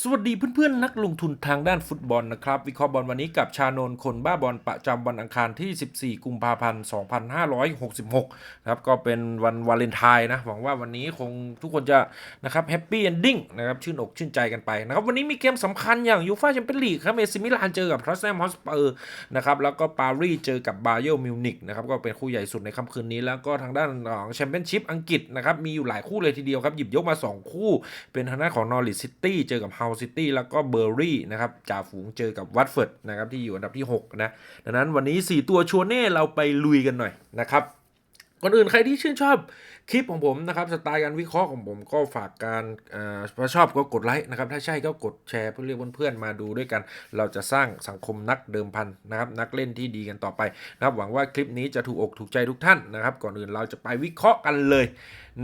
สวัสดีเพื่อนๆ นักลงทุนทางด้านฟุตบอลนะครับ วิเคราะห์บอลวันนี้กับชาโนนคนบ้าบอลประจำวันอังคารที่ 14 กุมภาพันธ์ 2566 นะครับ ก็เป็นวันวาเลนไทน์นะ หวังว่าวันนี้คงทุกคนจะนะครับแฮปปี้เอนดิ้งนะครับ ชื่นอกชื่นใจกันไปนะครับ วันนี้มีเกมสำคัญอย่างยูฟ่าแชมเปี้ยนลีกครับเอซิมิลานเจอกับทอสแนมฮอสเปอร์นะครับ แล้วก็ปารีสเจอกับบาเย r n มิวนิกนะครับ ก็เป็นคู่ใหญ่สุดในค่ำคืนนี้ แล้วก็ทางด้านของแชมเปี้ยนชิพอังกฤษนะครับ มีอยู่หลายคู่เลยทีเดียวครับ หยิบยกมา 2 คู่ เป็นทางด้านของนอริ t ซิตี้เจอกับเฮาซิตี้แล้วก็เบอร์รี่นะครับจ่าฝูงเจอกับวัตเฟิร์ดนะครับที่อยู่อันดับที่ 6 นะ ดังนั้นวันนี้ 4 ตัวชัวร์เน่เราไปลุยกันหน่อยนะครับ ก่อนอื่นใครที่ชื่นชอบ คลิปของผมนะครับสไตล์การวิเคราะห์ของผมก็ฝากการอ่าถ้าชอบก็กดไลค์นะครับ ถ้าใช่ก็กดแชร์เพื่อเรียกเพื่อนๆมาดูด้วยกัน เราจะสร้างสังคมนักเดิมพันนะครับ นักเล่นที่ดีกันต่อไปนะครับ หวังว่าคลิปนี้จะถูกอกถูกใจทุกท่านนะครับ ก่อนอื่นเราจะไปวิเคราะห์กันเลย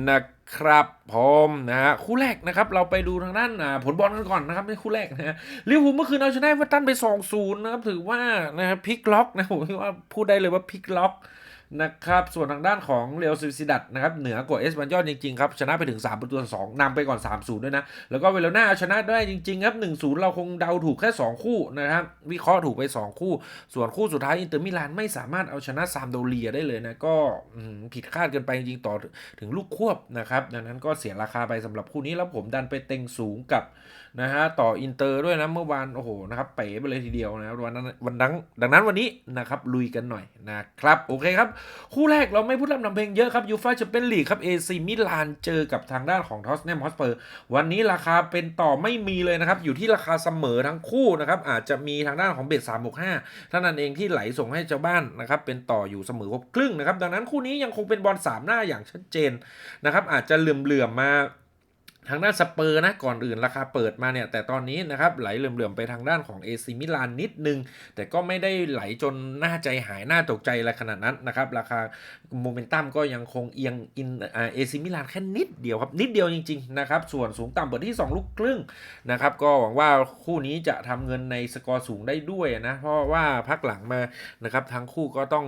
นะครับพร้อมนะฮะคู่แรกนะครับ เราไปดูทางด้านผลบอลกันก่อนนะครับในคู่แรกนะฮะลิเวอร์พูลเมื่อคืนเอาชนะเอเวอร์ตันไป 2-0 นะครับถือว่านะครับพลิกล็อกนะผมว่าพูดได้เลยว่าพลิกล็อก นะครับ ส่วนทางด้านของเรอัลซิซิดัตนะครับเหนือกว่าเอสบันยอนจริงๆครับชนะไปถึง 3 ประตูต่อ2นำไปก่อน 3-0 ด้วยนะ แล้วก็เวโรนาเอาชนะได้จริงๆครับ 1-0 เราคงเดาถูกแค่ 2 คู่นะครับวิเคราะห์ถูกไป 2 คู่ ส่วนคู่สุดท้ายอินเตอร์มิลานไม่สามารถเอาชนะซามโดเรียได้เลยนะ ก็ผิดคาดเกินไปจริงๆต่อถึงลูกควบนะครับดังนั้นก็เสียราคาไปสำหรับคู่นี้แล้วผมดันไปเต็งสูงกับ นะฮะต่ออินเตอร์ด้วยนะเมื่อวานโอ้โหนะครับเป๋ไปเลยทีเดียวนะวันนั้นวันดังดังนั้นวันนี้นะครับลุยกันหน่อยนะครับโอเคครับ คู่แรกเราไม่พูดลำนำเพลงเยอะครับยูฟ่าแชมเปี้ยนลีกครับเอซีมิลานเจอกับทางด้านของทอสเนมฮอสเปอร์วันนี้ราคาเป็นต่อไม่มีเลยนะครับ อยู่ที่ราคาเสมอทั้งคู่นะครับอาจจะมีทางด้านของเบสสามบวกห้าท่านั้นเองที่ไหลส่งให้เจ้าบ้านนะครับเป็นต่ออยู่เสมอครบครึ่งนะครับดังนั้นคู่นี้ยังคงเป็นบอลสามหน้าอย่างชัดเจนนะครับอาจจะเหลื่อมๆมา ทางด้านสเปอร์นะก่อนอื่นราคาเปิดมาเนี่ย แต่ตอนนี้นะครับไหลเหลื่อมๆไปทางด้านของ AC มิลานนิดนึง แต่ก็ไม่ได้ไหลจนน่าใจหายน่าตกใจอะไรขนาดนั้นนะครับ ราคาโมเมนตัมก็ยังคงเอียงอินเอซิมิลานแค่นิดเดียวครับนิดเดียวจริงๆนะครับส่วนสูงต่ำเปิดที่ 2 ลูกครึ่งนะครับก็หวังว่าคู่นี้จะทำเงินในสกอร์สูงได้ด้วยนะเพราะว่าพักหลังมานะครับทั้งคู่ก็ต้อง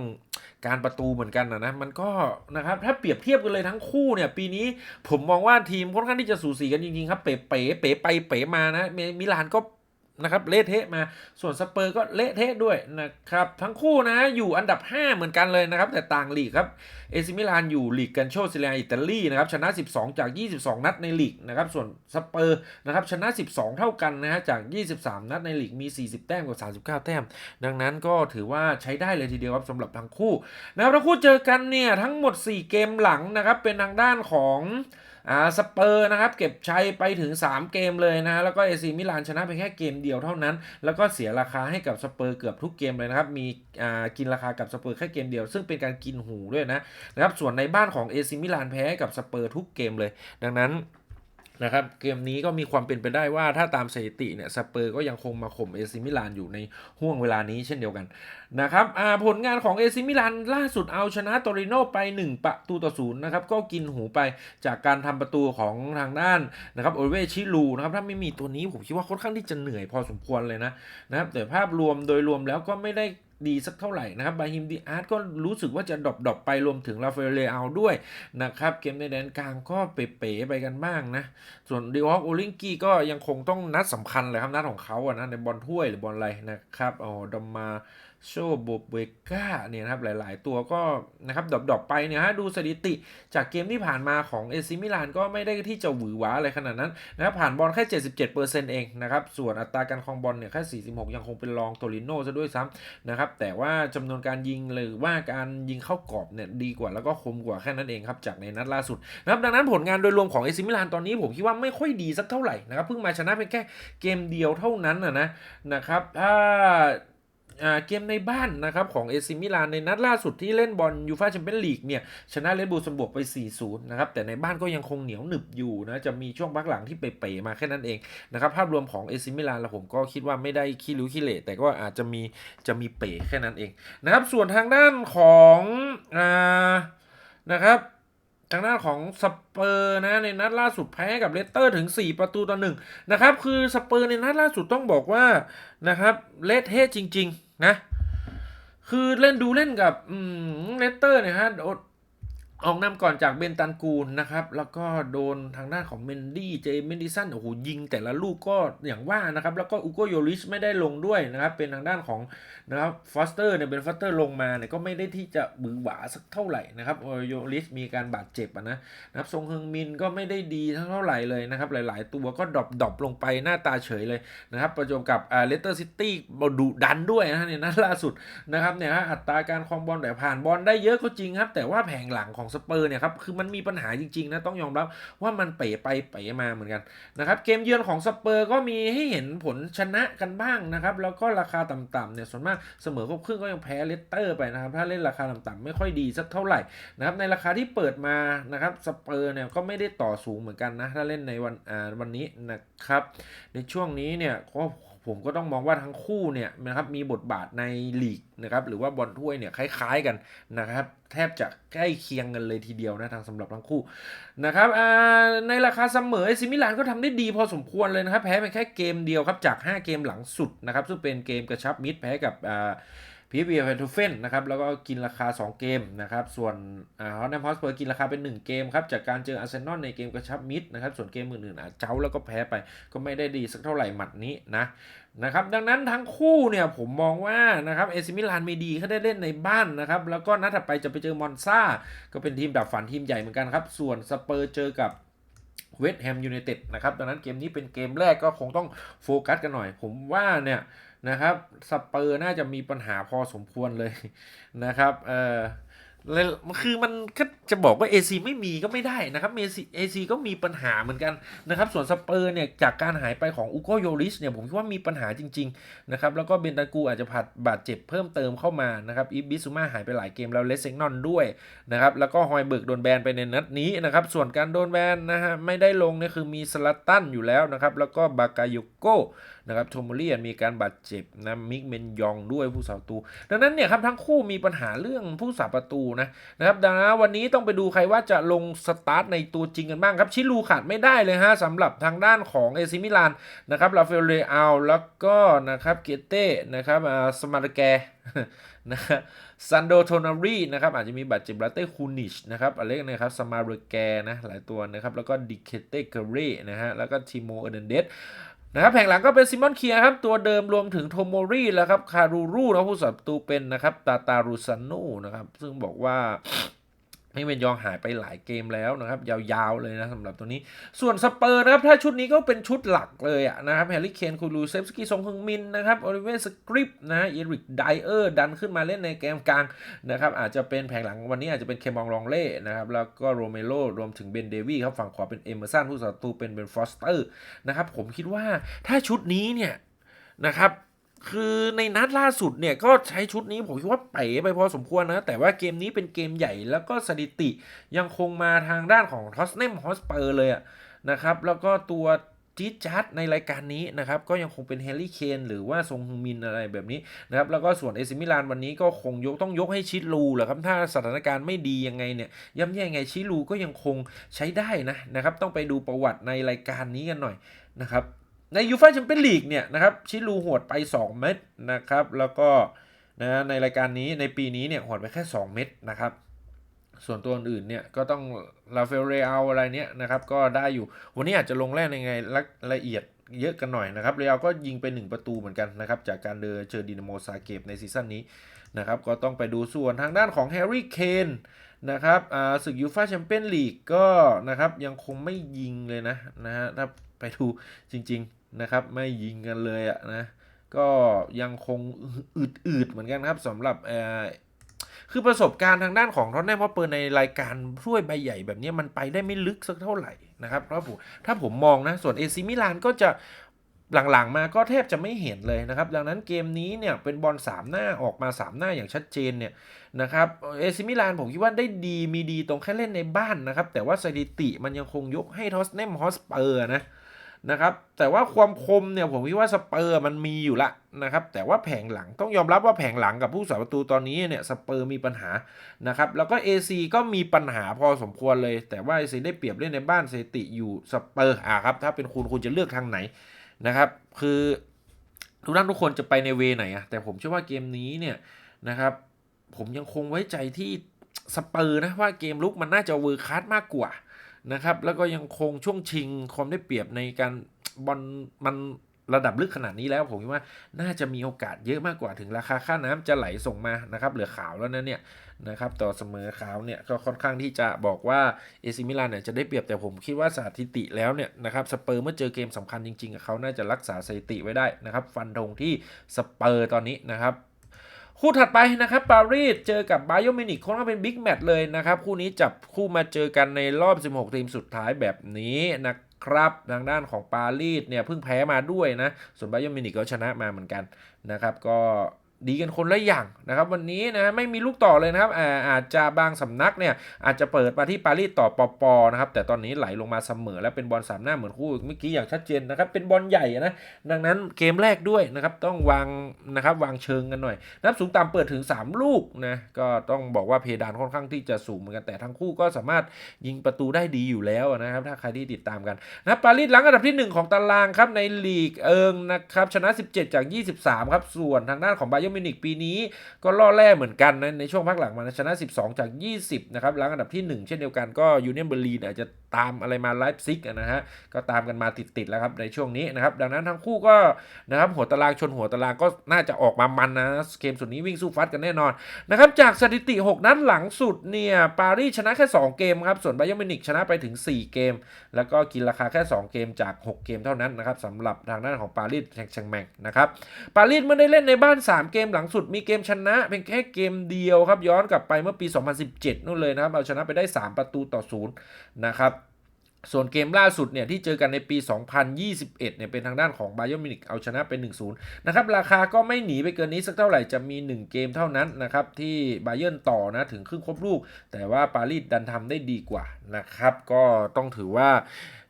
การประตูเหมือนกันนะนะมันก็นะครับถ้าเปรียบเทียบกันเลยทั้งคู่เนี่ยปีนี้ผมมองว่าทีมค่อนข้างที่จะสูสีกันจริงๆครับ เป๋เป๋เป๋ไปเป๋มานะเมมิลานก็ นะครับเละเทะมาส่วนสเปอร์ก็เละเทะด้วยนะครับทั้งคู่นะอยู่อันดับ 5 เหมือนกันเลยนะครับ แต่ต่างลีกครับเอซิมิลานอยู่ลีกกันโชซิเลียอิตาลีนะครับชนะ 12 จาก 22 นัดในลีกนะครับส่วนสเปอร์นะครับชนะ 12 เท่ากันนะฮะจาก 23 นัดในลีกมี 40 แต้มกับ 39 แต้ม ดังนั้นก็ถือว่าใช้ได้เลยทีเดียวครับสำหรับทั้งคู่นะครับทั้งคู่เจอกันเนี่ยทั้งหมด 4 เกมหลังนะครับเป็นทางด้านของ อ่าสเปอร์นะครับเก็บชัยไปถึง 3 เกมเลยนะแล้วก็เอซีมิลานชนะไปแค่เกมเดียวเท่านั้น แล้วก็เสียราคาให้กับสเปอร์เกือบทุกเกมเลยนะครับมีอ่ากินราคากับสเปอร์แค่เกมเดียว ซึ่งเป็นการกินหูด้วยนะนะครับส่วนในบ้านของเอซีมิลานแพ้กับสเปอร์ทุกเกมเลย ดังนั้น นะครับเกมนี้ก็มีความเป็นไปได้ว่าถ้าตามสถิติเนี่ยสเปอร์ก็ยังคงมาข่มเอซิมิลานอยู่ในห่วงเวลานี้เช่นเดียวกันนะครับผลงานของเอซิมิลานล่าสุดเอาชนะโตริโนไป 1 ประตูต่อศูนย์นะครับก็กินหูไปจากการทำประตูของทางด้านนะครับโอเวชิลูนะครับถ้าไม่มีตัวนี้ผมคิดว่าค่อนข้างที่จะเหนื่อยพอสมควรเลยนะนะครับแต่ภาพรวมโดยรวมแล้วก็ไม่ได้ ดีสักเท่าไหร่นะครับบาฮิมดีอาร์ตก็รู้สึกว่าจะดรอปดอปไปรวมถึงลาเฟเรเอาด้วยนะครับ เกมในแดนกลางก็เป๋ๆไปกันบ้างนะ ส่วนดิวอกโอลิงกี้ก็ยังคงต้องนัดสำคัญเลยครับนัดของเขาอะนะในบอลถ้วยหรือบอลอะไรนะครับอ๋อดอมมาโชโบเบก้าเนี่ยนะครับหลาย ๆ ตัวก็นะครับดรอปๆไปเนี่ยฮะดูสถิติจากเกมที่ผ่านมาของเอซิมิลานก็ไม่ได้ที่จะหวือหวาอะไรขนาดนั้นนะครับผ่านบอลแค่ 77%เองนะครับส่วนอัตราการครองบอลเนี่ยแค่ 46 ยังคงเป็นรองโตริโนซะด้วยซ้ำนะครับแต่ว่าจำนวนการยิงหรือว่าการยิงเข้ากรอบเนี่ยดีกว่าแล้วก็คมกว่าแค่นั้นเองครับจากในนัดล่าสุดนะครับดังนั้นผลงานโดยรวมของเอซิมิลานตอนนี้ผมคิดว่าไม่ค่อยดีสักเท่าไหร่นะครับเพิ่งมาชนะเพียงแค่เกมเดียวเท่านั้นนะนะครับถ้า เกมในบ้านนะครับของเอซิมิลานในนัดล่าสุดที่เล่นบอลยูฟาแชมเปี้ยนลีกเนี่ยชนะเลดบูลสมบวกไป 4-0 นะครับ แต่ในบ้านก็ยังคงเหนียวหนึบอยู่นะจะมีช่วงพักหลังที่เป๋ๆมาแค่นั้นเองนะครับภาพรวมของเอซิมิลานแล้วผมก็คิดว่าไม่ได้ขี้ริ้วขี้เหร่แต่ก็อาจจะมีจะมีเป๋แค่นั้นเองนะครับส่วนทางด้านของอ่านะครับทางด้านของสเปอร์นะในนัดล่าสุดแพ้กับเลสเตอร์ถึง 4 ประตูต่อหนึ่งนะครับคือสเปอร์ในนัดล่าสุดต้องบอกว่านะครับเลสเทสจริง ๆ นะ คือเล่นดูเล่นกับอืมเลสเตอร์เนี่ยฮะ ออกนำก่อนจากเบนตันกูลนะครับ แล้วก็โดนทางด้านของเมนดี้เจเมนดิสันโอ้โหยิงแต่ละลูกก็อย่างว่านะครับ แล้วก็อุโกโยริชไม่ได้ลงด้วยนะครับ เป็นทางด้านของนะครับฟอสเตอร์เนี่ยเป็นฟอสเตอร์ลงมาเนี่ยก็ไม่ได้ที่จะบือหวาสักเท่าไหร่นะครับโอโยริชมีการบาดเจ็บนะนะครับทรงเฮงมินก็ไม่ได้ดีเท่าไหร่เลยนะครับ หลาย ๆ ตัวก็ดรอปดอปลงไปหน้าตาเฉยเลยนะครับ ประจบกับอ่าเลสเตอร์ซิตี้ดุดันด้วยนะเนี่ยนัดล่าสุดนะครับเนี่ยฮะอัตราการครองบอลแต่ผ่านบอลได้เยอะก็จริงครับ แต่ว่าแผงหลังของสเปอร์เนี่ยครับคือมันมีปัญหาจริงๆนะต้องยอมรับว่ามันเป๋ไปเป๋มาเหมือนกันนะครับเกมเยือนของสเปอร์ก็มีให้เห็นผลชนะกันบ้างนะครับแล้วก็ราคาต่ำๆเนี่ยส่วนมากเสมอครบครึ่งก็ยังแพ้เลสเตอร์ไปนะครับถ้าเล่นราคาต่ำๆไม่ค่อยดีสักเท่าไหร่นะครับในราคาที่เปิดมานะครับสเปอร์เนี่ยก็ไม่ได้ต่อสูงเหมือนกันนะถ้าเล่นในวันอ่าวันนี้นะครับในช่วงนี้เนี่ยก็ ผมก็ต้องมองว่าทั้งคู่เนี่ยนะครับมีบทบาทในลีกนะครับหรือว่าบอลถ้วยเนี่ยคล้ายๆกันนะครับแทบจะใกล้เคียงกันเลยทีเดียวนะทางสำหรับทั้งคู่นะครับในราคาเสมอซิมิลานก็ทำได้ดีพอสมควรเลยนะครับแพ้ไปแค่เกมเดียวครับจาก 5 เกมหลังสุดนะครับซึ่งเป็นเกมกระชับมิตรแพ้กับ พีเบียร์แฟนทูเฟนนะครับแล้วก็กินราคา 2 เกมนะครับส่วนฮอตแนมฮอสเปอร์กินราคาเป็น 1 เกมครับจากการเจออาร์เซนอลในเกมกระชับมิตรนะครับส่วนเกมอื่นๆอาจเจ้าแล้วก็แพ้ไปก็ไม่ได้ดีสักเท่าไหร่หมัดนี้นะนะครับดังนั้นทั้งคู่เนี่ยผมมองว่านะครับเอซิมิลานไม่ดีเขาได้เล่นในบ้านนะครับแล้วก็นัดถัดไปจะไปเจอมอนซาก็เป็นทีมดับฝันทีมใหญ่เหมือนกันครับส่วนสเปอร์เจอกับเวสต์แฮมยูไนเต็ดนะครับดังนั้นเกมนี้เป็นเกมแรกก็คงต้องโฟกัสกันหน่อย ผมว่าเนี่ย นะครับสเปอร์น่าจะมีปัญหาพอสมควรเลยนะครับเอ่อคือมันก็จะบอกว่า AC ไม่มีก็ไม่ได้นะครับเมซีเอซีก็มีปัญหาเหมือนกันนะครับ ส่วนสเปอร์เนี่ยจากการหายไปของอุโกโยริสเนี่ยผมคิดว่ามีปัญหาจริงๆนะครับแล้วก็เบนตากูอาจจะผัดบาดเจ็บเพิ่มเติมเข้ามานะครับอีบิซูมาหายไปหลายเกมแล้วเลสเซงนอนด้วยนะครับแล้วก็ฮอยเบิร์กโดนแบนไปในนัดนี้นะครับส่วนการโดนแบนนะฮะไม่ได้ลงเนี่ยคือมีสลัตตันอยู่แล้วนะครับแล้วก็บากาโยโก นะครับโทมเรียนมีการบาดเจ็บนะมิกเมนยองด้วยผู้สาประตู ดังนั้นเนี่ยครับทั้งคู่มีปัญหาเรื่องผู้สาประตูนะนะครับดังนั้นวันนี้ต้องไปดูใครว่าจะลงสตาร์ทในตัวจริงกันบ้างครับชิลูขาดไม่ได้เลยฮะสำหรับทางด้านของเอซิมิลานนะครับลาเฟลเรอัลแล้วก็นะครับเกเต้นะครับสมาร์แกนะซันโดโทนารีนะครับอาจจะมีบาดเจ็บลาเต้คูนิชนะครับอะไรกันะครับสมาร์แกนะหลายตัวนะครับแล้วก็ดิเคเต้เกเรนะฮะแล้วก็ทิโมเอเดนเดส นะครับแผงหลังก็เป็นซิมอนเคียครับ ตัวเดิมรวมถึงโทโมรีแล้วครับ คารูรูนะผู้สับตูเป็นนะครับ ตาตารูซานูนะครับ ซึ่งบอกว่า ไม่เป็นยองหายไปหลายเกมแล้วนะครับ ยาวๆเลยนะสำหรับตัวนี้ ส่วนสเปอร์นะครับ ถ้าชุดนี้ก็เป็นชุดหลักเลยอะนะครับแฮร์รี่เคนคูลูเซฟสกี้ซงฮึงมินนะครับโอลิเวสกริปนะเอริกไดเออร์ดันขึ้นมาเล่นในเกมกลางนะครับ อาจจะเป็นแผงหลังวันนี้อาจจะเป็นเคมองลองเล่นะครับ แล้วก็โรเมโรรวมถึงเบนเดวี่ครับฝั่งขวาเป็นเอเมอร์สันผู้สัตูเป็นเบนฟอสเตอร์นะครับผมคิดว่าถ้าชุดนี้เนี่ยนะครับ คือในนัดล่าสุดเนี่ยก็ใช้ชุดนี้ผมคิดว่าเป๋ไปพอสมควรนะ แต่ว่าเกมนี้เป็นเกมใหญ่แล้วก็สถิติยังคงมาทางด้านของทอสเนมฮอสเปอร์เลยะนะครับ แล้วก็ตัวจี๊ดจัดในรายการนี้นะครับ ก็ยังคงเป็นเฮลี่เคนหรือว่าทรงฮึงมินอะไรแบบนี้นะครับ แล้วก็ส่วนเอซิมิลานวันนี้ก็คงยกต้องยกให้ชิลูแหละครับ ถ้าสถานการณ์ไม่ดียังไงเนี่ยย่ำแย่ไงชิลูก็ยังคงใช้ได้นะนะครับ ต้องไปดูประวัติในรายการนี้กันหน่อยนะครับ ในยูฟ่าแชมเปี้ยนลีกเนี่ยนะครับชิลูหวดไป 2 เม็ดนะครับแล้วก็นะในรายการนี้ในปีนี้เนี่ยหวดไปแค่ 2 เม็ดนะครับส่วนตัวอื่นเนี่ยก็ต้องลาเฟเรอัลอะไรเนี่ยนะครับก็ได้อยู่วันนี้อาจจะลงแรกในไงละเอียดเยอะกันหน่อยนะครับเรอัลก็ยิงไป 1 ประตูเหมือนกันนะครับจากการเดินเจอดินาโมซาเกตในซีซั่นนี้นะครับก็ต้องไปดูส่วนทางด้านของแฮร์รี่เคนนะครับศึกยูฟ่าแชมเปี้ยนลีกก็นะครับยังคงไม่ยิงเลยนะนะฮะถ้าไปดูจริง นะครับ ไม่ยิงกันเลยอะนะ ก็ยังคงอืดๆเหมือนกันครับสำหรับคือประสบการณ์ทางด้านของทอนแนมพอเปิดในรายการถ้วยใบใหญ่แบบนี้มันไปได้ไม่ลึกสักเท่าไหร่นะครับเพราะผมถ้าผมมองนะ ส่วนเอซิมิลานก็จะหลังๆมาก็แทบจะไม่เห็นเลยนะครับ ดังนั้นเกมนี้เนี่ยเป็นบอล3หน้าออกมา 3 หน้าอย่างชัดเจนเนี่ยนะครับเอซิมิลานผมคิดว่าได้ดีมีดีตรงแค่เล่นในบ้านนะครับ แต่ว่าสถิติมันยังคงยกให้ทอสเนมฮอสเปอร์นะ นะครับแต่ว่าความคมเนี่ยผมคิดว่าสเปอร์มันมีอยู่ละนะครับแต่ว่าแผงหลังต้องยอมรับว่าแผงหลังกับผู้สาประตูตอนนี้เนี่ยสเปอร์มีปัญหานะครับแล้วก็ AC ก็มีปัญหาพอสมควรเลย แต่ว่า AC ได้เปรียบเล่นในบ้านสถิติอยู่สเปอร์อะครับถ้าเป็นคุณคุณจะเลือกทางไหนนะครับคือทุกท่านทุกคนจะไปในเวไหนอะแต่ผมเชื่อว่าเกมนี้เนี่ยนะครับผมยังคงไว้ใจที่สเปอร์นะว่าเกมลุกมันน่าจะเวอร์คัสมากกว่า นะครับแล้วก็ยังคงช่วงชิงความได้เปรียบในการบอลมันระดับลึกขนาดนี้แล้วผมคิดว่าน่าจะมีโอกาสเยอะมากกว่าถึงราคาค่าน้ำจะไหลส่งมานะครับเหลือขาวแล้วนะเนี่ยนะครับต่อเสมอขาวเนี่ยก็ค่อนข้างที่จะบอกว่าเอซิมิลานเนี่ยจะได้เปรียบแต่ผมคิดว่าสถิติแล้วเนี่ยนะครับสเปอร์เมื่อเจอเกมสำคัญจริงๆเขาน่าจะรักษาสถิติไว้ได้นะครับฟันธงที่สเปอร์ตอนนี้นะครับ คู่ถัดไปนะครับปารีสเจอกับบาโยมินิกค่อนข้างเป็นบิ๊กแมตช์เลยนะครับ คู่นี้จับคู่มาเจอกันในรอบ 16 ทีมสุดท้ายแบบนี้นะครับ ทางด้านของปารีสเนี่ยเพิ่งแพ้มาด้วยนะ ส่วนบาโยมินิกก็ชนะมาเหมือนกันนะครับ ก็ ดีกันคนละอย่างนะครับวันนี้นะไม่มีลูกต่อเลยนะครับอาอาจจะบางสำนักเนี่ยอาจจะเปิดมาที่ปารีสต่อปอปอนะครับแต่ตอนนี้ไหลลงมาเสมอแล้วเป็นบอลสามหน้าเหมือนคู่เมื่อกี้อย่างชัดเจนนะครับเป็นบอลใหญ่นะดังนั้นเกมแรกด้วยนะครับต้องวางนะครับวางเชิงกันหน่อยนับสูงต่ำเปิดถึง 3 ลูกนะก็ต้องบอกว่าเพดานค่อนข้างที่จะสูงเหมือนกันแต่ทั้งคู่ก็สามารถยิงประตูได้ดีอยู่แล้วนะครับถ้าใครที่ติดตามกันนะปารีสหลังอันดับที่ 1 ของตารางครับในลีกเอิงนะครับชนะ 17 จาก 23 ครับส่วนทางด้านของบาเยอร์มินิกปีนี้ก็ล่อแร่เหมือนกันนะในช่วงพักหลังมานะชนะ 12 จาก 20 นะครับหลังอันดับที่ 1 เช่นเดียวกันก็ยูเนียนเบอร์ลีนอาจจะ ตามอะไรมาไลฟ์ซิกนะฮะก็ตามกันมาติดๆแล้วครับในช่วงนี้นะครับดังนั้นทั้งคู่ก็นะครับหัวตารางชนหัวตารางก็น่าจะออกมามันนะเกมสุดนี้วิ่งสู้ฟัดกันแน่นอนนะครับจากสถิติ 6 นัดหลังสุดเนี่ยปารีสชนะแค่ 2 เกมครับส่วนไบเยอร์มิวนิกชนะไปถึง 4 เกม แล้วก็กินราคาแค่ 2 เกมจาก 6 เกมเท่านั้นนะครับสำหรับทางด้านของปารีสแข่งแมงนะครับปารีสไม่ได้เล่นในบ้าน 3 เกมหลังสุดมีเกมชนะเพียงแค่เกมเดียวครับย้อนกลับไปเมื่อปี 2017นู่นเลยนะครับเอาชนะไปได้ 3 ประตูต่อศูนย์นะครับ ส่วนเกมล่าสุดเนี่ยที่เจอกันในปี 2021 เนี่ยเป็นทางด้านของบา y ยมินิกเอาชนะเป็น 1-0 นะครับ ราคาก็ไม่หนีไปเกินนี้สักเท่าไหร่จะมี 1 เกมเท่านั้นนะครับ ที่ไบเยิร์นต่อนะ ถึงครึ่งครบลูก แต่ว่าปารีสดันทำได้ดีกว่านะครับ ก็ต้องถือว่า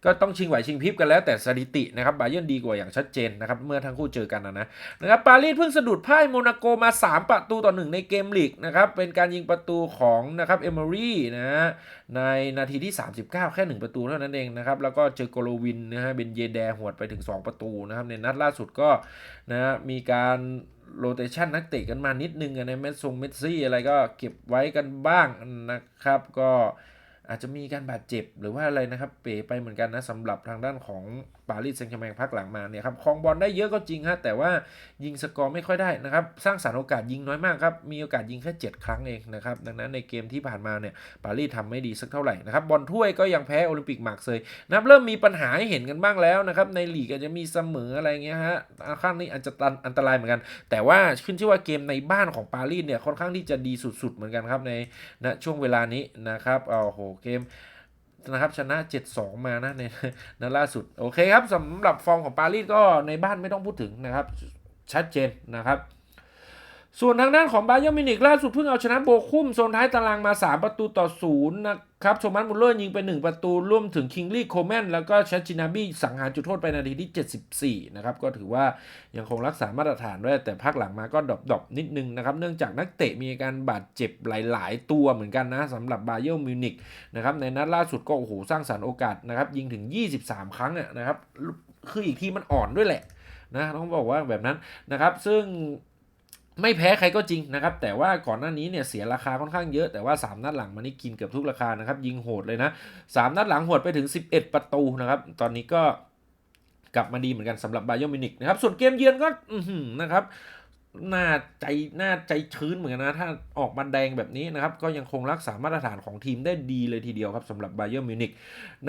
ก็ต้องชิงไหวชิงพริบกันแล้วแต่สถิตินะครับบาเยิร์นดีกว่าอย่างชัดเจนนะครับเมื่อทั้งคู่เจอกันนะนะนะครับปารีสเพิ่งสะดุดพ่ายโมนาโกมา 3 ประตูต่อ 1 ในเกมลีกนะครับเป็นการยิงประตูของนะครับเอมอรี่นะฮะในนาทีที่ 39 แค่ 1 ประตูเท่านั้นเองนะครับแล้วก็เจอโกโลวินนะฮะเบนเยแดหวดไปถึง 2 ประตูนะครับในนัดล่าสุดก็นะฮะมีการโรเตชันนักเตะกันมานิดนึงอะในเมสซงเมสซี่อะไรก็เก็บไว้กันบ้างนะครับก็ อาจจะมีการบาดเจ็บหรือว่าอะไรนะครับ เป๋ไปเหมือนกันนะสำหรับทางด้านของ ปารีสแซงต์แชร์แมงพักหลังมาเนี่ยครับครองบอลได้เยอะก็จริงฮะแต่ว่ายิงสกอร์ไม่ค่อยได้นะครับ สร้างสรรค์โอกาสยิงน้อยมากครับ มีโอกาสยิงแค่ 7 ครั้งเองนะครับ ดังนั้นในเกมที่ผ่านมาเนี่ยปารีสทำไม่ดีสักเท่าไหร่นะครับบอลถ้วยก็ยังแพ้โอลิมปิกมาร์กเซยนับเริ่มมีปัญหาให้เห็นกันบ้างแล้วนะครับในลีกอาจจะมีเสมออะไรเงี้ยฮะข้างนี้อาจจะอันตรายเหมือนกัน แต่ว่าขึ้นชื่อว่าเกมในบ้านของปารีสเนี่ยค่อนข้างที่จะดีสุดๆเหมือนกันครับในณช่วงเวลานี้นะครับโอ้โหเกม นะครับชนะ 7-2 มานะในนัดล่าสุด โอเคครับสำหรับฟอร์มของปารีสก็ในบ้านไม่ต้องพูดถึงนะครับ ชัดเจนนะครับ ส่วนทางด้านของบาเยอร์มิวนิกล่าสุดเพิ่งเอาชนะโบคุมโซนท้ายตารางมา 3 ประตูต่อศูนย์นะครับโทมัสมุลเลอร์ยิงไป 1 ประตูร่วมถึงคิงลี่โคแมนแล้วก็ชัชชินาบี้สังหารจุดโทษไปนาทีที่ 74 นะครับ ก็ถือว่ายังคงรักษามาตรฐานด้วยแต่ภาคหลังมาก็ดรอปๆนิดนึงนะครับ เนื่องจากนักเตะมีอาการบาดเจ็บหลาย ๆ ตัวเหมือนกันนะสำหรับบาเยอร์มิวนิกนะครับในนัดล่าสุดก็โอ้โหสร้างสรรค์โอกาสนะครับยิงถึง 23 ครั้งนะครับคืออีกทีมันอ่อนด้วยแหละนะต้องบอกว่าแบบนั้นนะครับ ซึ่ง ไม่แพ้ใครก็จริงนะครับ แต่ว่าก่อนหน้านี้เนี่ยเสียราคาค่อนข้างเยอะ แต่ว่า 3 นัดหลังมานี่กินเกือบทุกราคานะครับ ยิงโหดเลยนะ 3 นัดหลังโหดไปถึง 11 ประตูนะครับ ตอนนี้ก็กลับมาดีเหมือนกันสำหรับบา y ยมินิกนะครับ ส่วนเกมเยือนก็นะครับ หน่าใจหน่าใจชื้นเหมือนกันนะ ถ้าออกมาแดงแบบนี้นะครับ ก็ยังคงรักษามาตรฐานของทีมได้ดีเลยทีเดียวครับสำหรับไบา y ย r n มิวนิก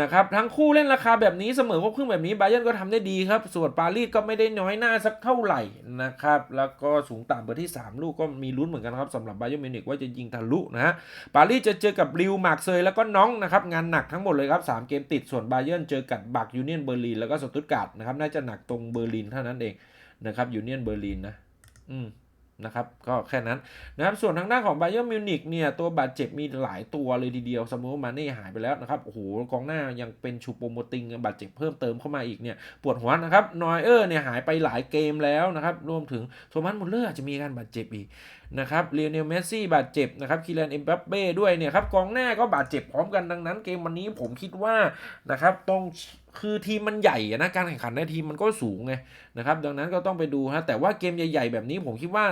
นะครับ ทั้งคู่เล่นราคาแบบนี้เสมอครบครึ่งแบบนี้ไบเย r n ก็ทำได้ดีครับ ส่วนปารีสก็ไม่ได้น้อยหน้าสักเท่าไหร่นะครับ แล้วก็สูงต่ำเบอร์ที่ 3 ลูกก็มีลุ้นเหมือนกันครับสำหรับไบเย r n มิวนิกว่าจะยิงทะลุนะฮะปารีสจะเจอกับริวมาร์กเซยแล้วก็น้องนะครับงานหนักทั้งหมดเลยครับสามเกมติดส่วนไบเย r n เจอกับบักยูเนียนเบอร์ลินแล้วก็สตุตการ์ดนะครับน่าจะหนักตรงเบอร์ลินเท่านั้นเองนะครับยูเนียนเบอร์ลินนะ อืมนะครับก็แค่นั้นนะครับส่วนทางด้านของไบเอ r n มิวนิกเนี่ยตัวบาดเจ็บมีหลายตัวเลยทีเดียวสมมติว่ามาเน่หายไปแล้วนะครับโอ้โหกองหน้ายังเป็นชูโปโมติงบาดเจ็บเพิ่มเติมเข้ามาอีกเนี่ยปวดหัวนะครับนอยเออร์เนี่ยหายไปหลายเกมแล้วนะครับรวมถึงโทมัสมุลเลอร์อาจจะมีการบาดเจ็บอีกนะครับเลียเนลเมสซี่บาดเจ็บนะครับคีแลนเอ็มบัปเป้ด้วยเนี่ยครับกองหน้าก็บาดเจ็บพร้อมกันดังนั้น เกมวันนี้ผมคิดว่านะครับต้อง คือทีมมันใหญ่นะการแข่งขันในทีมมันก็สูงไงนะครับดังนั้นก็ต้องไปดูฮะแต่ว่าเกมใหญ่ ๆ แบบนี้ผมคิดว่า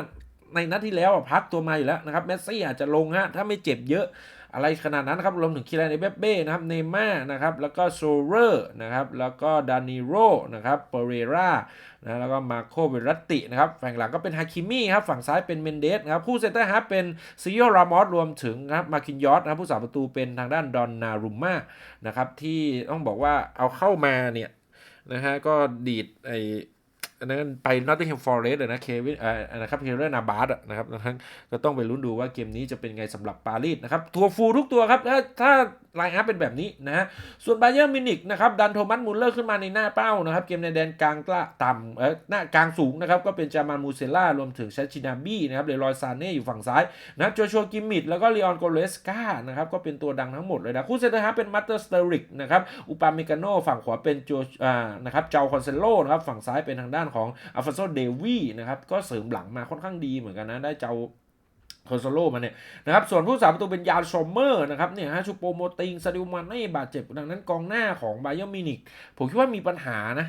ในนัดที่แล้วอะพักตัวมาอยู่แล้วนะครับเมสซี่อาจจะลงฮะถ้าไม่เจ็บเยอะ อะไรขนาดนั้นนะครับรวมถึงคิรันเอเบเบ้นะครับเนม่านะครับแล้วก็โซเรอร์นะครับแล้วก็ดานิโรนะครับเปเรรานะแล้วก็มาโคเวรัตตินะครับฝั่งหลังก็เป็นฮาคิมี่ครับฝั่งซ้ายเป็นเมนเดสนะครับคู่เซนเตอร์ฮาเป็นซิโยรามอสรวมถึงนะครับมาคินยอสนะครับผู้สาประตูเป็นทางด้านดอนนารุมมานะครับที่ต้องบอกว่าเอาเข้ามาเนี่ยนะฮะก็ดีดไอ อันนั้นไปนอตติงแฮมฟอร์เรสต์นะเควินเอ่อนะครับเคเรนาบาร์ดนะครับดังนั้นก็ต้องไปลุ้นดูว่าเกมนี้จะเป็นไงสำหรับปารีสนะครับทัวร์ฟูลทุกตัวครับถ้าถ้า ไลน์อัพเป็นแบบนี้นะฮะ ส่วนไบเยอร์มินิกนะครับดันโทมัสมุลเลอร์ขึ้นมาในหน้าเป้านะครับเกมในแดนกลางกล้าต่ำเออหน้ากลางสูงนะครับก็เป็นจามามูเซล่ารวมถึงชัชชินาบี้นะครับเลรอยซานเน่อยู่ฝั่งซ้ายนะโจชัวกิมมิดแล้วก็ลีออนโกเลสกานะครับก็เป็นตัวดังทั้งหมดเลยนะคู่เซนเตอร์ฮาร์ฟเป็นมัตเตอร์สเตอริกนะครับอุปาเมกาโนฝั่งขวาเป็นโจอ่านะครับเจ้าคอนเซโลนะครับฝั่งซ้ายเป็นทางด้านของอัลฟาโซเดวีนะครับก็เสริมหลังมาค่อนข้างดีเหมือนกันนะได้เจ้า คอนโซโลมาเนี่ยนะครับส่วนผู้สาประตูเป็นยาชอมเมอร์นะครับเนี่ยฮะชูโปโมติงซาดิวมันไม่บาดเจ็บดังนั้นกองหน้าของไบเยอร์มินิกผมคิดว่ามีปัญหานะ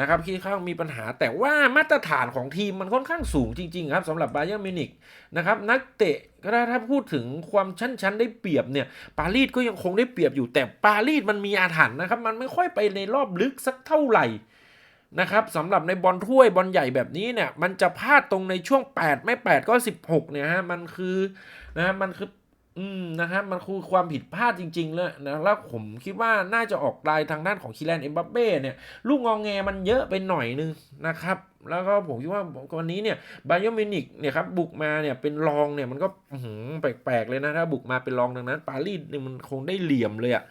นะครับคิดข้างมีปัญหาแต่ว่ามาตรฐานของทีมมันค่อนข้างสูงจริงๆครับสำหรับไบเยอร์มินิกนะครับนักเตะก็ถ้าพูดถึงความชั้นชั้นได้เปรียบเนี่ยปารีสก็ยังคงได้เปรียบอยู่แต่ปารีสมันมีอาถรรพ์นะครับมันไม่ค่อยไปในรอบลึกสักเท่าไหร่ นะครับสำหรับในบอลถ้วยบอลใหญ่แบบนี้เนี่ย มันจะพลาดตรงในช่วง 8 ไม่ 8 ก็ 16 เนี่ยฮะ มันคือนะฮะมันคืออืมนะครับมันคือความผิดพลาดจริงๆเลยนะแล้วผมคิดว่าน่าจะออกลายทางด้านของคิแลนเอ็มบัปเป้เนี่ย ลูกงองแงมันเยอะไปหน่อยนึงนะครับ แล้วก็ผมคิดว่าวันนี้เนี่ยบายอมินิกเนี่ยครับบุกมาเนี่ยเป็นรองเนี่ยมันก็หือแปลกๆเลยนะถ้าบุกมาเป็นรองดังนั้น ปารีสเนี่ยมันคงได้เหลี่ยมเลยอะ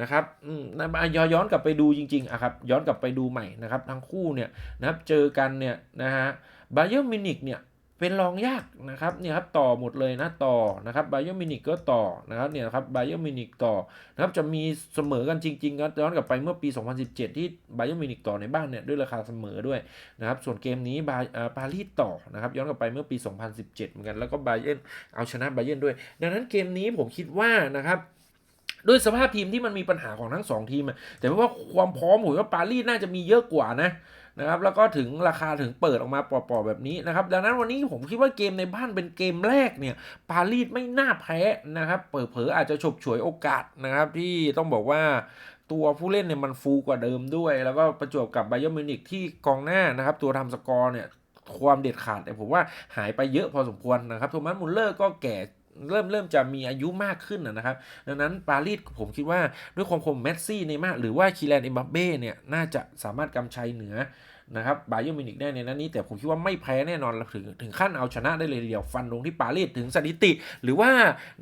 นะครับอืมนะย้อนย้อนกลับไปดูจริงๆอะครับย้อนกลับไปดูใหม่นะครับ ทั้งคู่เนี่ยนะครับเจอกันเนี่ยนะฮะบาเยอร์มินิกเนี่ยเป็นรองยากนะครับเนี่ยครับต่อหมดเลยนะต่อนะครับไบเออร์มินิกก็ต่อนะครับเนี่ยครับไบเออร์มินิกต่อนะครับจะมีเสมอกันจริงๆก็ย้อนกลับไปเมื่อปี 2017 ที่ไบเออร์มินิกต่อในบ้านเนี่ยด้วยราคาเสมอด้วยนะครับส่วนเกมนี้บาปารีสต่อนะครับย้อนกลับไปเมื่อปี 2017 เหมือนกันแล้วก็ไบเออร์เอาชนะไบเออร์ด้วย ดังนั้นเกมนี้ผมคิดว่านะครับ ด้วยสภาพทีมที่มันมีปัญหาของทั้งสองทีมอะแต่ว่าความพร้อมผมว่าปารีสน่าจะมีเยอะกว่านะนะครับแล้วก็ถึงราคาถึงเปิดออกมาปอๆแบบนี้นะครับ ดังนั้นวันนี้ผมคิดว่าเกมในบ้านเป็นเกมแรกเนี่ยปารีสไม่น่าแพ้นะครับ เปิดเผลอๆอาจจะฉกฉวยโอกาสนะครับ ที่ต้องบอกว่าตัวผู้เล่นเนี่ยมันฟูกว่าเดิมด้วย แล้วก็ประจวบกับไบเยอร์มิวนิกที่กองหน้านะครับ ตัวทำสกอร์เนี่ยความเด็ดขาดเนี่ยผมว่าหายไปเยอะพอสมควรนะครับโทมัสมุลเลอร์ก็แก่ เริ่มเริ่มจะมีอายุมากขึ้นนะครับ ดังนั้นปารีสผมคิดว่าด้วยความคมเมสซี่ในมากหรือว่าคีแลนเอ็มบัเบ้เนี่ยน่าจะสามารถกำชัยเหนือนะครับบาเยอร์มิวนิกได้ในนั้นนี้ แต่ผมคิดว่าไม่แพ้แน่นอนถึงถึงขั้นเอาชนะได้เลยเดียวฟันลงที่ปารีสถึงสถิติ หรือว่า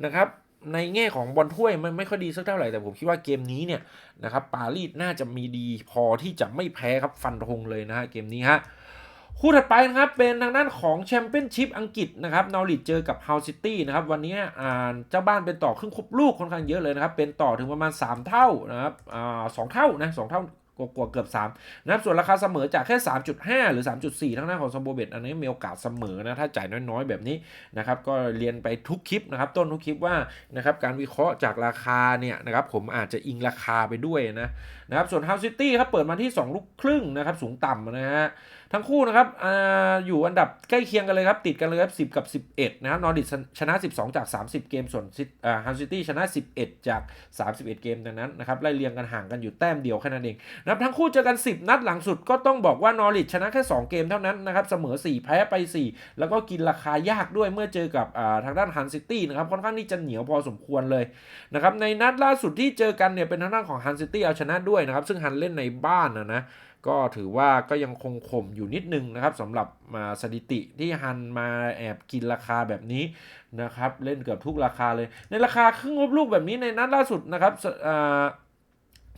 นะครับในแง่ของบอลถ้วยมันไม่ค่อยดีสักเท่าไหร่แต่ผมคิดว่าเกมนี้เนี่ยนะครับปารีสน่าจะมีดีพอที่จะไม่แพ้ครับฟันธงเลยนะฮะเกมนี้ฮะ คู่ถัดไปนะครับเป็นทางด้านของแชมเปี้ยนชิพอังกฤษนะครับนอริดเจอกับเฮาซิตี้นะครับวันนี้อ่าเจ้าบ้านเป็นต่อครึ่งครบลูกค่อนข้างเยอะเลยนะครับ เป็นต่อถึงประมาณ 3 เท่านะครับอ่าสองเท่านะสองเท่ากว่าเกือบ3นะครับส่วนราคาเสมอจากแค่ 3.5 หรือ 3.4 ทั้งหน้าของซัมโบเบตอันนี้มีโอกาสเสมอนะ ถ้าจ่ายน้อยๆ แบบนี้นะครับ ก็เรียนไปทุกคลิปนะครับ ต้นทุกคลิปว่านะครับการวิเคราะห์จากราคาเนี่ยนะครับผมอาจจะอิงราคาไปด้วยนะนะครับส่วนเฮาซิตี้ครับเปิดมาที่ 2 ลูกครึ่งนะครับสูงต่ำนะฮะ ทั้งคู่นะครับอออยู่อันดับใกล้เคียงกันเลยครับ ติดกันเลยครับ 10 กับ 11 นะครับนอร์ดิชนะ 12 จาก 30 เกม ส่วนฮันซิตี้ชนะ 11 จาก 31 เกมดังนั้นนะครับไล่เรียงกันห่างกันอยู่แต้มเดียวแค่นั้นเองนะครับทั้งคู่เจอกัน 10 นัดหลังสุดก็ต้องบอกว่านอริชชนะแค่ 2 เกมเท่านั้นนะครับ เสมอ 4 แพ้ไป 4 แล้วก็กินราคายากด้วยเมื่อเจอกับทางด้านฮันซิตี้นะครับค่อนข้างที่จะเหนียวพอสมควรเลยนะครับในนัดล่าสุดที่เจอกันเนี่ยเป็นทางด้านของฮันซิตี้เอาชนะด้วยนะครับซึ่งฮันเล่นในบ้านนะนะ ก็ถือว่าก็ยังคงข่มอยู่นิดนึงนะครับสำหรับมาสถิติที่ฮันมาแอบกินราคาแบบนี้นะครับเล่นเกือบทุกราคาเลย ในราคาครึ่งลบลูกแบบนี้ในนัดล่าสุดนะครับ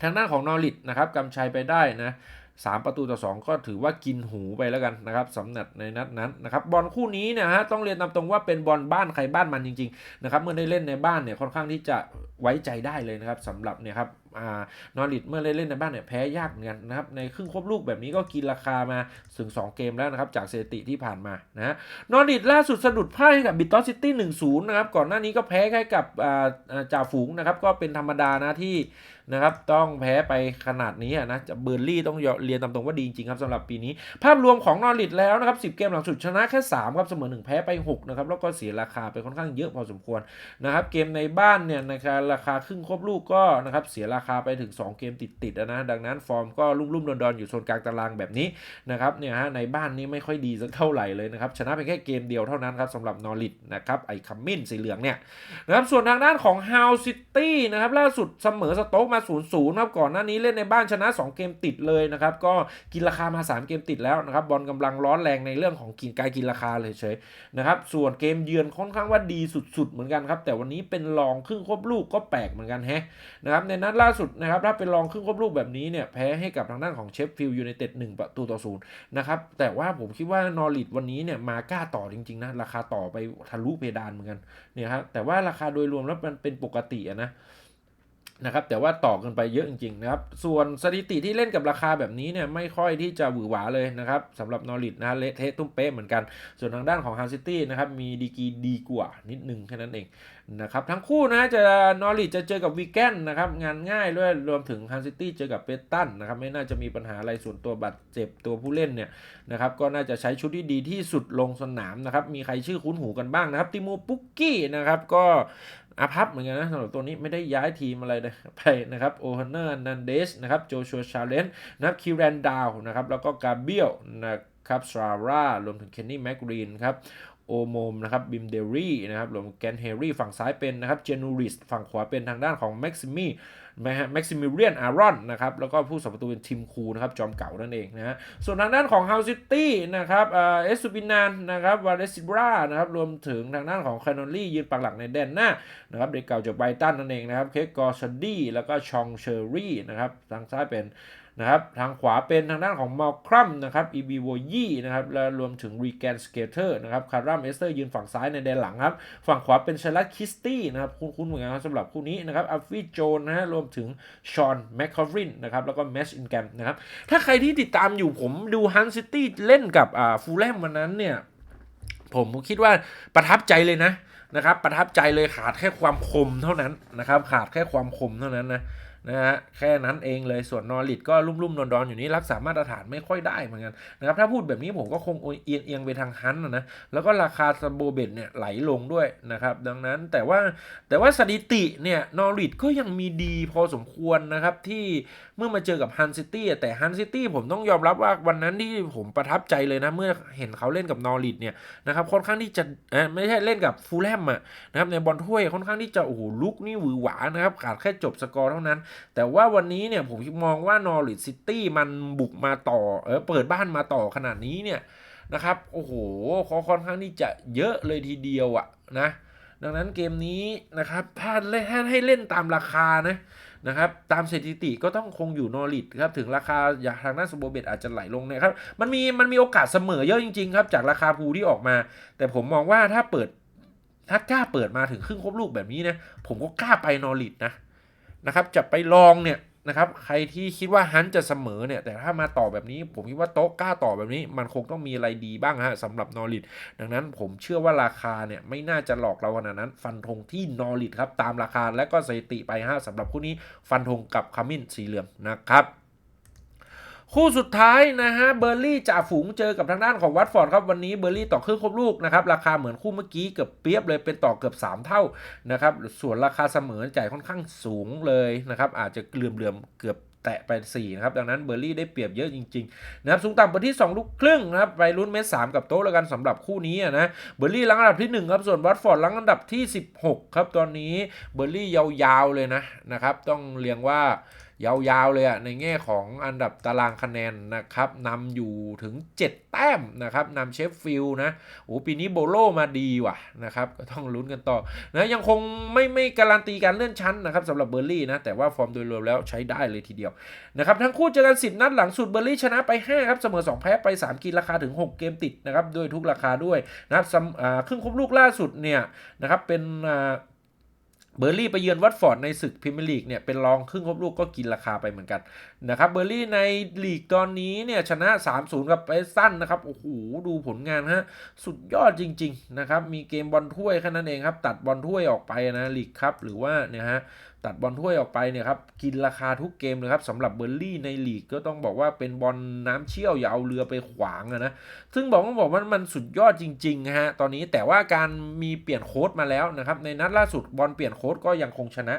ทางด้านของนอริทนะครับกำชัยไปได้นะสามประตูต่อ 2 ก็ถือว่ากินหูไปแล้วกันนะครับสำหรับในนัดนั้นนะครับบอลคู่นี้นะฮะต้องเรียนตามตรงว่าเป็นบอลบ้านใครบ้านมันจริงๆนะครับเมื่อได้เล่นในบ้านเนี่ยค่อนข้างที่จะไว้ใจได้เลยนะครับสำหรับเนี่ยครับ นอริทเมื่อเล่นในบ้านเนี่ยแพ้ยากเหมือนกันนะครับในครึ่งครบลูกแบบนี้ก็กินราคามาถึง 2 เกมแล้วนะครับจากสถิติที่ผ่านมานะนอริทล่าสุดสะดุดพ่ายกับบิตตอซิตี้หนึ่งศูนย์นะครับก่อนหน้านี้ก็แพ้ให้กับจ่าฝูงนะครับก็เป็นธรรมดานะที่นะครับต้องแพ้ไปขนาดนี้นะจะเบอร์ลี่ต้องเรียนตามตรงว่าดีจริงครับสำหรับปีนี้ ภาพรวมของนอริทแล้วนะครับ 10 เกมหลังสุดชนะแค่ 3 ครับ เสมอ 1 แพ้ไป 6 นะครับ แล้วก็เสียราคาไปค่อนข้างเยอะพอสมควรนะครับ เกมในบ้านเนี่ยนะครับราคาครึ่งครบลูกก็นะครับเสียราคาไปถึง 2 เกมติดๆอะนะ ดังนั้นฟอร์มก็ลุ่มๆดอนๆอยู่โซนกลางตารางแบบนี้นะครับเนี่ยฮะในบ้านนี้ไม่ค่อยดีสักเท่าไหร่เลยนะครับชนะเพียงแค่เกมเดียวเท่านั้นครับสำหรับนอริทนะครับไอ้คัมมินสีเหลืองเนี่ยนะครับส่วนทางด้านของ h o w City นะครับล่าสุดเสมอสโต๊กมา 0-0นะครับก่อนหน้านี้เล่นในบ้านชนะ 2 เกมติดเลยนะครับก็กินราคามา 3 เกมติดแล้วนะครับบอลกำลังร้อนแรงในเรื่องของกินการกินราคาเลยเฉยนะครับส่วนเกมเยือนค่อนข้างว่าดีสุด ๆ เหมือนกันครับแต่วันนี้เป็นรองครึ่งครบลูกก็แปลกเหมือนกันแฮะนะครับในนัดล่าสุดนะครับถ้าเป็นรองครึ่งครบลูกแบบนี้เนี่ยแพ้ให้กับทางด้านของเชฟฟิลด์ยูไนเต็ด1ประตูต่อศูนย์นะครับแต่ว่าผมคิดว่านอริทวันนี้เนี่ยมากล้าต่อจริงๆนะราคาต่อไปทะลุเพดานเหมือนกันเนี่ยครับแต่ว่าราคาโดยรวมแล้วมันเป็นปกติอะนะ นะครับแต่ว่าต่อกันไปเยอะจริงๆนะครับส่วนสถิติที่เล่นกับราคาแบบนี้เนี่ยไม่ค่อยที่จะหวือหวาเลยนะครับสำหรับนอริทนะเละเทะตุ้มเป๊ะเหมือนกัน ส่วนทางด้านของฮันซิตี้นะครับมีดีกีดีกว่านิดนึงแค่นั้นเองนะครับทั้งคู่นะจะนอริทจะเจอกับวีแกนนะครับงานง่ายด้วยรวมถึงฮันซิตี้เจอกับเปตันนะครับไม่น่าจะมีปัญหาอะไรส่วนตัวบาดเจ็บตัวผู้เล่นเนี่ยนะครับก็น่าจะใช้ชุดที่ดีที่สุดลงสนามนะครับมีใครชื่อคุ้นหูกันบ้างนะครับติโมปุกกี้นะครับก็ อาพับเหมือนกันนะสำหรับตัวนี้ไม่ได้ย้ายทีมอะไรเลยไปนะครับโอฮันเนอร์นันเดสนะครับโจชัวชาเลนนะครับคิรันดาวนะครับแล้วก็กาเบียลนะครับซาร่ารวมถึงเคนนี่แมกรีนครับโอโมมนะครับบิมเดรี่นะครับรวมแกนเฮรี่ฝั่งซ้ายเป็นนะครับเจนูริสฝั่งขวาเป็นทางด้านของแม็กซิมี่ แม็กซิมิเลียนอารอนนะครับแล้วก็ผู้สับประตูเป็นทีมคูนะครับจอมเก่านั่นเองนะฮะส่วนทางด้านของเฮาซิตี้นะครับเอสซูบินานนะครับวาเลซิบรานะครับรวมถึงทางด้านของแคนนอลี่ยืนปักหลักในแดนหน้านะครับเด็กเก่าจากไบตันนั่นเองนะครับเคกกอร์ชดี้แล้วก็ชองเชอรี่นะครับทางซ้ายเป็น นะครับทางขวาเป็นทางด้านของมอลครัมนะครับอีบีโวยี่นะครับและรวมถึงรีแกนสเกเตอร์นะครับคารัมเอสเตอร์ยืนฝั่งซ้ายในแดนหลังครับฝั่งขวาเป็นชาลัดคิสตี้นะครับคุ้นๆเหมือนกันครับสำหรับคู่นี้นะครับอัฟฟี่โจนนะฮะรวมถึงชอนแมคคอฟรินนะครับแล้วก็แมชอินแกมนะครับถ้าใครที่ติดตามอยู่ผมดูฮันซิตี้เล่นกับอ่าฟูลแลมวันนั้นเนี่ยผมคิดว่าประทับใจเลยนะนะครับประทับใจเลยขาดแค่ความคมเท่านั้นนะครับขาดแค่ความคมเท่านั้นนะ นะฮะแค่นั้นเองเลยส่วนนอริดก็รุ่มๆดอนๆอยู่นี้รักษามาตรฐานไม่ค่อยได้เหมือนกันนะครับถ้าพูดแบบนี้ผมก็คงเอียงเอียงไปทางฮันนะแล้วก็ราคาสโบเบตเนี่ยไหลลงด้วยนะครับดังนั้นแต่ว่าแต่ว่าสถิติเนี่ยนอริดก็ยังมีดีพอสมควรนะครับที่เมื่อมาเจอกับฮันซิตี้แต่ฮันซิตี้ผมต้องยอมรับว่าวันนั้นที่ผมประทับใจเลยนะ เมื่อเห็นเขาเล่นกับนอริทเนี่ยนะครับค่อนข้างที่จะไม่ใช่เล่นกับฟูลแลมอะนะครับในบอลถ้วยค่อนข้างที่จะโอ้โหลุกนี่หวือหวานะครับขาดแค่จบสกอร์เท่านั้น แต่ว่าวันนี้เนี่ยผมมองว่านอริทซิตี้มันบุกมาต่อเออเปิดบ้านมาต่อขนาดนี้เนี่ยนะครับโอ้โหเขาค่อนข้างที่จะเยอะเลยทีเดียวอะนะดังนั้นเกมนี้นะครับถ้านถ้าให้เล่นตามราคานะ นะครับตามสถิติก็ต้องคงอยู่นอริดครับถึงราคาอย่างทางด้านสโบเบตอาจจะไหลลงนะครับมันมีมันมีโอกาสเสมอเยอะจริงๆครับจากราคาพูที่ออกมา แต่ผมมองว่าถ้าเปิดถ้ากล้าเปิดมาถึงครึ่งครบลูกแบบนี้นะผมก็กล้าไปนอริดนะนะครับจะไปลองเนี่ย นะครับใครที่คิดว่าฮันจะเสมอเนี่ย แต่ถ้ามาต่อแบบนี้ ผมคิดว่าโต๊ะกล้าต่อแบบนี้ มันคงต้องมีอะไรดีบ้างฮะสำหรับนอริทดังนั้นผมเชื่อว่าราคาเนี่ย ไม่น่าจะหลอกเราขนาดนั้น ฟันธงที่นอริทครับ ตามราคาและก็สถิติไปฮะสำหรับคู่นี้ฟันธงกับคามินสีเหลืองนะครับ คู่สุดท้ายนะฮะเบอร์ลี่จ่าฝูงเจอกับทางด้านของวัตฟอร์ดครับวันนี้เบอร์ลี่ต่อครึ่งครบลูกนะครับราคาเหมือนคู่เมื่อกี้เกือบเปรียบเลยเป็นต่อเกือบ 3 เท่านะครับส่วนราคาเสมอจ่ายค่อนข้างสูงเลยนะครับอาจจะเกลื่อมเลื่อมเกือบแตะไป4นะครับดังนั้นเบอร์ลี่ได้เปรียบเยอะจริงๆนะครับสูงต่ำไปที่ 2 ลูกครึ่งนะครับไปลุ้นเมตรสามกับโต๊ะแล้วกันสำหรับคู่นี้นะเบอร์ลี่ลังอันดับที่ 1 ครับส่วนวัตฟอร์ดลังอันดับที่ 16 ครับตอนนี้เบอร์ลี่ยาวๆเลยนะนะครับต้องเรียงว่า ยาวๆเลยอะในแง่ของอันดับตารางคะแนนนะครับนำอยู่ถึง 7 แต้มนะครับนำเชฟฟิลด์นะโอ้ปีนี้โบโลมาดีว่ะนะครับก็ต้องลุ้นกันต่อนะยังคงไม่ไม่การันตีการเลื่อนชั้นนะครับสำหรับเบอร์ลี่นะแต่ว่าฟอร์มโดยรวมแล้วใช้ได้เลยทีเดียวนะครับทั้งคู่เจอกัน 10 นัดหลังสุดเบอร์ลี่ชนะไป 5 ครับ เสมอ 2 แพ้ไป 3 กินราคาถึง 6 เกมติดนะครับด้วยทุกราคาด้วยนะครับครึ่งครบลูกล่าสุดเนี่ยนะครับเป็นอ่า เบอร์ลี่ไปเยือนวัตฟอร์ดในศึกพรีเมียร์ลีกเนี่ยเป็นรองครึ่งครบลูกก็กินราคาไปเหมือนกันนะครับเบอร์ลี่ในลีกตอนนี้เนี่ยชนะ 3-0 กับไปสั้นนะครับโอ้โหดูผลงานฮะสุดยอดจริง ๆ นะครับ มีเกมบอลถ้วยแค่นั้นเองครับ ตัดบอลถ้วยออกไปนะลีกครับหรือว่าเนี่ยฮะ ตัดบอลถ้วยออกไปเนี่ยครับกินราคาทุกเกมเลยครับสำหรับเบอร์ลี่ในลีกก็ต้องบอกว่าเป็นบอลน้ำเชี่ยวอย่าเอาเรือไปขวางอะนะซึ่งบอกต้องบอกว่ามันสุดยอดจริงๆฮะตอนนี้แต่ว่าการมีเปลี่ยนโค้ดมาแล้วนะครับในนัดล่าสุดบอลเปลี่ยนโค้ดก็ยังคงชนะ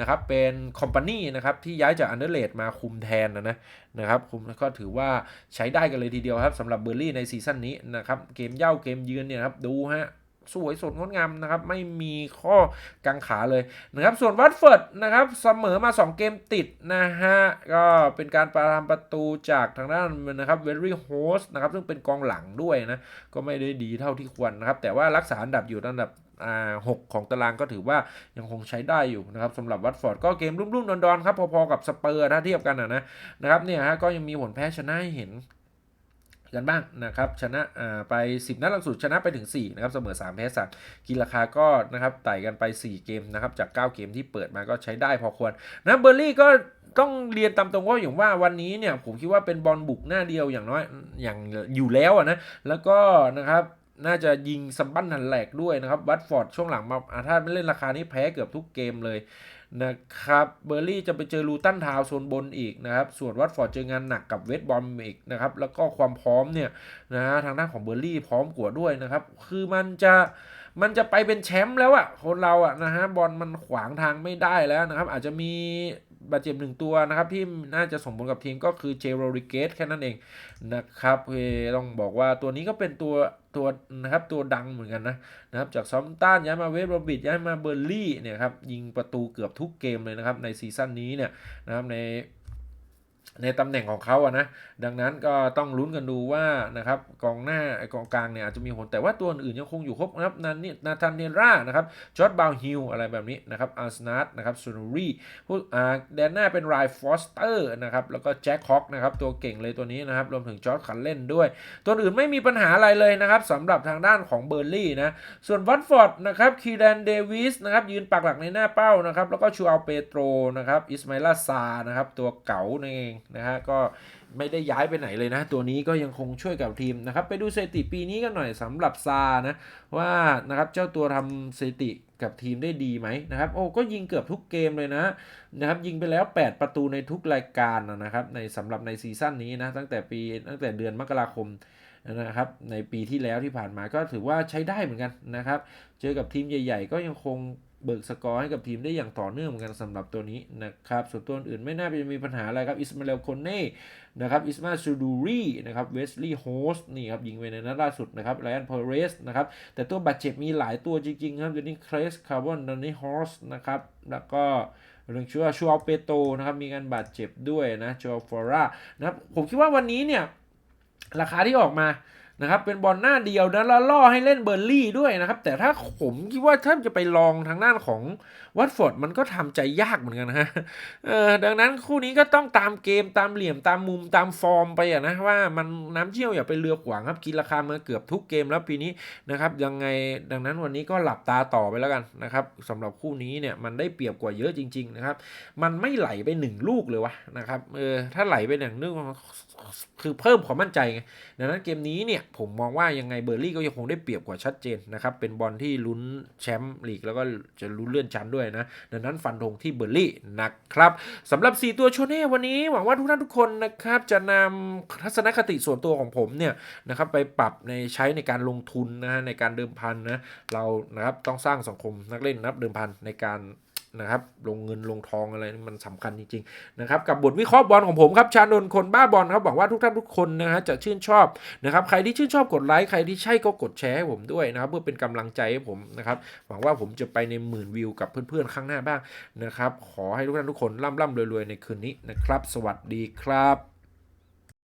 นะครับเป็นคอมพานีนะครับที่ย้ายจากอันเดอร์เลดมาคุมแทนนะนะนะครับคุมก็ถือว่าใช้ได้กันเลยทีเดียวครับสำหรับเบอร์ลี่ในซีซั่นนี้นะครับเกมเย่าเกมเยือนเนี่ยครับดูฮะ สวยสดงดงามนะครับ ไม่มีข้อกังขาเลยนะครับส่วนวัตเฟิร์ดนะครับเสมอมา 2 เกมติดนะฮะก็เป็นการประทำประตูจากทางด้านนะครับเวอรี่โฮสนะครับซึ่งเป็นกองหลังด้วยนะ ก็ไม่ได้ดีเท่าที่ควรนะครับ แต่ว่ารักษาอันดับอยู่อันดับหกของตารางก็ถือว่ายังคงใช้ได้อยู่นะครับสำหรับวัตฟอร์ดก็เกมรุ่มๆดอนๆครับพอๆกับสเปอร์ถ้าเทียบกันนะนะนะครับเนี่ยฮะก็ยังมีผลแพ้ชนะให้เห็น กันบ้างนะครับชนะไป 10 นัดหลังสุดชนะไปถึง4นะครับเสมอ3แพ้3กินราคาก็นะครับไต่กันไป 4 เกมนะครับจาก 9 เกมที่เปิดมาก็ใช้ได้พอควรนะเบอร์ลี่ก็ต้องเรียนตามตรงว่าอย่างว่าวันนี้เนี่ยผมคิดว่าเป็นบอลบุกหน้าเดียวอย่างน้อยอย่างอยู่แล้วนะแล้วก็นะครับน่าจะยิงซัมบันหันแหลกด้วยนะครับวัตฟอร์ดช่วงหลังมาอาถ้าไม่เล่นราคานี้แพ้เกือบทุกเกมเลย นะครับเบอร์ลี่จะไปเจอลูตันทาวโซนบนอีกนะครับ ส่วนวัตฟอร์ดเจองานหนักกับเวสบอมอีกนะครับ แล้วก็ความพร้อมเนี่ยนะฮะทางด้านของเบอร์ลี่พร้อมกว่าด้วยนะครับ คือมันจะมันจะไปเป็นแชมป์แล้วอะคนเราอะนะฮะบอลมันขวางทางไม่ได้แล้วนะครับ อาจจะมี บาดเจ็บหนึ่งตัวนะครับ ที่น่าจะส่งผลกับทีมก็คือเจโรริเกตแค่นั้นเองนะครับเอต้องบอกว่าตัวนี้ก็เป็นตัวตัวนะครับตัวดังเหมือนกันนะนะครับจากซอมตันย้ายมาเวสต์บรอมบิดย้ายมาเบอร์ลี่เนี่ยครับยิงประตูเกือบทุกเกมเลยนะครับในซีซั่นนี้เนี่ยนะครับใน ในตำแหน่งของเขาอะนะ ดังนั้นก็ต้องลุ้นกันดูว่านะครับกองหน้ากองกลางเนี่ยอาจจะมีผลแต่ว่าตัวอื่นยังคงอยู่ครบนะครับนันนี่นาธานเนร่านะครับจอร์ดบาวฮิลอะไรแบบนี้นะครับอาร์สนัทนะครับซูนูรีผู้อ่าแดนหน้าเป็นไรฟอสเตอร์นะครับแล้วก็แจ็คฮอกนะครับตัวเก่งเลยตัวนี้นะครับรวมถึงจอร์ดคันเล่นด้วย ตัวอื่นไม่มีปัญหาอะไรเลยนะครับสำหรับทางด้านของเบอร์ลี่นะส่วนวัตฟอร์ดนะครับคีแดนเดวิสนะครับยืนปักหลักในหน้าเป้านะครับแล้วก็ชูอัลเปโตรนะครับอิสมาอิลาซานะครับตัวเก๋านั่นเองนะฮะก็ไม่ได้ย้ายไปไหนเลยนะ ตัวนี้ก็ยังคงช่วยกับทีมนะครับ ไปดูสถิติปีนี้กันหน่อยสำหรับซานะว่านะครับเจ้าตัวทำสถิติกับทีมได้ดีไหมนะครับโอ้ก็ยิงเกือบทุกเกมเลยนะนะครับยิงไปแล้ว 8 ประตูในทุกรายการนะครับในสำหรับในซีซั่นนี้นะตั้งแต่ปีตั้งแต่เดือนมกราคมนะครับในปีที่แล้วที่ผ่านมาก็ถือว่าใช้ได้เหมือนกันนะครับ เจอกับทีมใหญ่ ๆ ก็ยังคง เบิกสกอร์ให้กับทีมได้อย่างต่อเนื่องเหมือนกันสำหรับตัวนี้นะครับส่วนตัวอื่นไม่น่าจะมีปัญหาอะไรครับอิสมาเอลโคเน่นะครับอิสมาซูดูรีนะครับเวสลีย์โฮสนี่ครับยิงไปในนัดล่าสุดนะครับไลออนพอเรสนะครับแต่ตัวบาดเจ็บมีหลายตัวจริงๆครับเดนนี่เครสคาร์บอนดอนนี่ฮอสนะครับแล้วก็เรื่องชื่อว่าชูอัลเปโตนะครับมีการบาดเจ็บด้วยนะจอฟอร่านะครับผมคิดว่าวันนี้เนี่ยราคาที่ออกมา นะครับเป็นบอลหน้าเดียวนะแล้วล่อให้เล่นเบอร์ลี่ด้วยนะครับแต่ถ้าผมคิดว่าถ้าจะไปลองทางด้านของ วัตฟอร์ดมันก็ทำใจยากเหมือนกันนะฮะเออดังนั้นคู่นี้ก็ต้องตามเกมตามเหลี่ยมตามมุมตามฟอร์มไปอะนะว่ามันน้ำเชี่ยวอย่าไปเรือขวางครับกินราคามาเกือบทุกเกมแล้วปีนี้นะครับยังไงดังนั้นวันนี้ก็หลับตาต่อไปแล้วกันนะครับสำหรับคู่นี้เนี่ยมันได้เปรียบกว่าเยอะจริง ๆ นะครับ มันไม่ไหลไปหนึ่งลูกเลยวะนะครับเออถ้าไหลไปหนึ่งลูกคือเพิ่มความมั่นใจไงดังนั้นเกมนี้เนี่ยผมมองว่ายังไงเบอร์ลี่ก็ยังคงได้เปรียบกว่าชัดเจนนะครับเป็นบอลที่ลุ้นแชมป์ลีกแล้วก็จะลุ้นเลื่อนชั้นด้วยนะ ดังนั้นฟันธงที่เบอร์ลี่นะครับสำหรับ 4 ตัวโชเน่วันนี้หวังว่าทุกท่านทุกคนนะครับจะนำทัศนคติส่วนตัวของผมเนี่ยนะครับไปปรับในใช้ในการลงทุนนะในการเดิมพันนะเรานะครับต้องสร้างสังคมนักเล่นนับเดิมพันในการ นะครับลงเงินลงทองอะไรนี่มันสำคัญจริงๆนะครับกับบทวิเคราะห์บอลของผมครับชานนท์คนบ้าบอลครับหวังว่าทุกท่านทุกคนนะฮะจะชื่นชอบนะครับใครที่ชื่นชอบกดไลค์ใครที่ใช่ก็กดแชร์ให้ผมด้วยนะครับเพื่อเป็นกำลังใจให้ผมนะครับหวังว่าผมจะไปในหมื่นวิวกับเพื่อนๆข้างหน้าบ้างนะครับขอให้ทุกท่านทุกคนร่ำร่ำรวยๆในคืนนี้นะครับ สวัสดีครับ